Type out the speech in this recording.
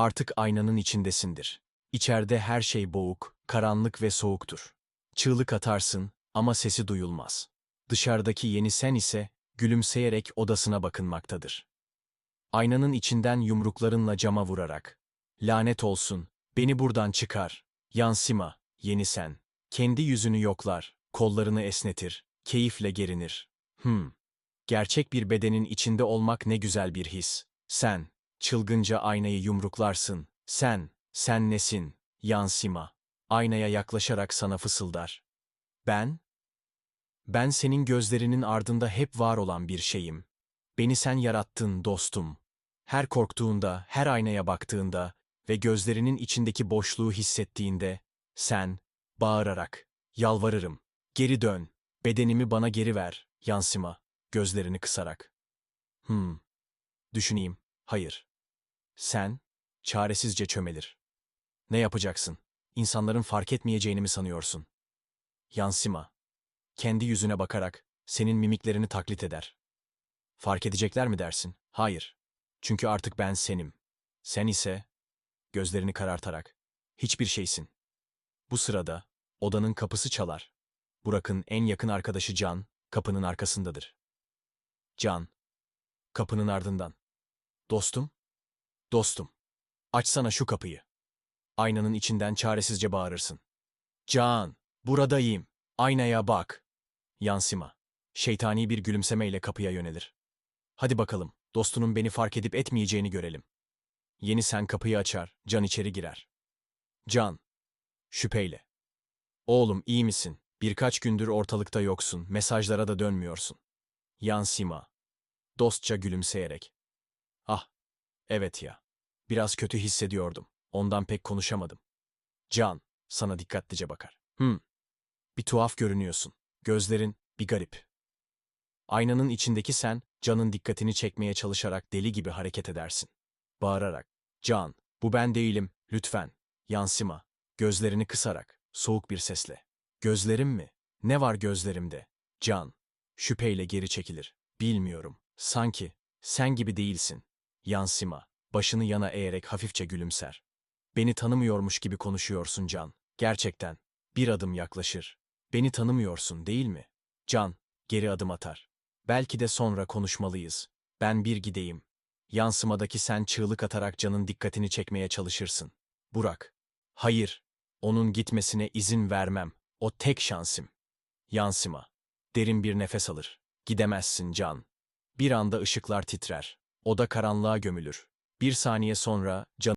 Artık aynanın içindesindir. İçeride her şey boğuk, karanlık ve soğuktur. Çığlık atarsın ama sesi duyulmaz. Dışarıdaki yeni sen ise gülümseyerek odasına bakınmaktadır. Aynanın içinden yumruklarınla cama vurarak. Lanet olsun, beni buradan çıkar. Yansıma, yeni sen. Kendi yüzünü yoklar, kollarını esnetir, keyifle gerinir. Hmm. Gerçek bir bedenin içinde olmak ne güzel bir his. Sen, çılgınca aynayı yumruklarsın. Sen, sen nesin? Yansıma. Aynaya yaklaşarak sana fısıldar. Ben? Ben senin gözlerinin ardında hep var olan bir şeyim. Beni sen yarattın dostum. Her korktuğunda, her aynaya baktığında ve gözlerinin içindeki boşluğu hissettiğinde, sen, bağırarak, yalvarırım, geri dön, bedenimi bana geri ver, yansıma, gözlerini kısarak. Hmm, düşüneyim, hayır. Sen, çaresizce çömelir. Ne yapacaksın? İnsanların fark etmeyeceğini mi sanıyorsun? Yansıma, kendi yüzüne bakarak senin mimiklerini taklit eder. Fark edecekler mi dersin? Hayır. Çünkü artık ben senim. Sen ise, gözlerini karartarak, hiçbir şeysin. Bu sırada, odanın kapısı çalar. Burak'ın en yakın arkadaşı Can, kapının arkasındadır. Can, kapının ardından. Dostum? Dostum, açsana şu kapıyı. Aynanın içinden çaresizce bağırırsın. Can, buradayım, aynaya bak. Yansıma, şeytani bir gülümsemeyle kapıya yönelir. Hadi bakalım, dostunun beni fark edip etmeyeceğini görelim. Yeni sen kapıyı açar, Can içeri girer. Can, şüpheyle. Oğlum iyi misin? Birkaç gündür ortalıkta yoksun, mesajlara da dönmüyorsun. Yansıma, dostça gülümseyerek. Evet ya, biraz kötü hissediyordum, ondan pek konuşamadım. Can, sana dikkatlice bakar. Hmm, bir tuhaf görünüyorsun, gözlerin bir garip. Aynanın içindeki sen, Can'ın dikkatini çekmeye çalışarak deli gibi hareket edersin. Bağırarak, Can, bu ben değilim, lütfen. Yansıma, gözlerini kısarak, soğuk bir sesle. Gözlerim mi? Ne var gözlerimde? Can, şüpheyle geri çekilir. Bilmiyorum, sanki, sen gibi değilsin. Yansıma, başını yana eğerek hafifçe gülümser. Beni tanımıyormuş gibi konuşuyorsun Can. Gerçekten. Bir adım yaklaşır. Beni tanımıyorsun değil mi? Can, geri adım atar. Belki de sonra konuşmalıyız. Ben bir gideyim. Yansımadaki sen çığlık atarak Can'ın dikkatini çekmeye çalışırsın. Burak. Hayır. Onun gitmesine izin vermem. O tek şansım. Yansıma. Derin bir nefes alır. Gidemezsin Can. Bir anda ışıklar titrer. Oda karanlığa gömülür. Bir saniye sonra Can